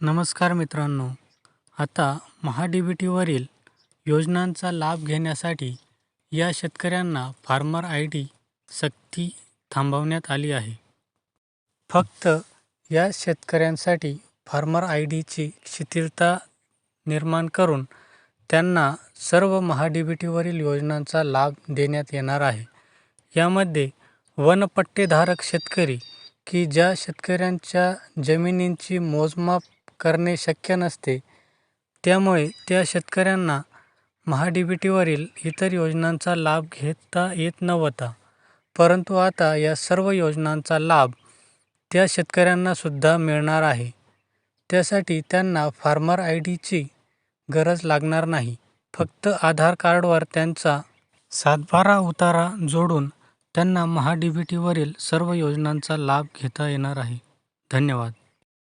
नमस्कार मित्रांनो. आता महाडी बी टीवरील योजनांचा लाभ घेण्यासाठी या शेतकऱ्यांना फार्मर आय डी सक्ती थांबवण्यात आली आहे. फक्त या शेतकऱ्यांसाठी फार्मर आय डीची शिथिलता निर्माण करून त्यांना सर्व महाडी बी टीवरील योजनांचा लाभ देण्यात येणार आहे. यामध्ये वनपट्टेधारक शेतकरी की ज्या शेतकऱ्यांच्या जमिनींची मोजमाप करणे शक्य नसते. त्यामुळे त्या शेतकऱ्यांना महाडीबीटीवरील बी टीवरील इतर योजनांचा लाभ घेता येत नव्हता. परंतु आता या सर्व योजनांचा लाभ त्या शेतकऱ्यांनासुद्धा मिळणार आहे. त्यासाठी त्यांना फार्मर आय डीची गरज लागणार नाही. फक्त आधार कार्डवर त्यांचा सातबारा उतारा जोडून त्यांना महाडीबीटीवरील बी टीवरील सर्व योजनांचा लाभ घेता येणार आहे. धन्यवाद.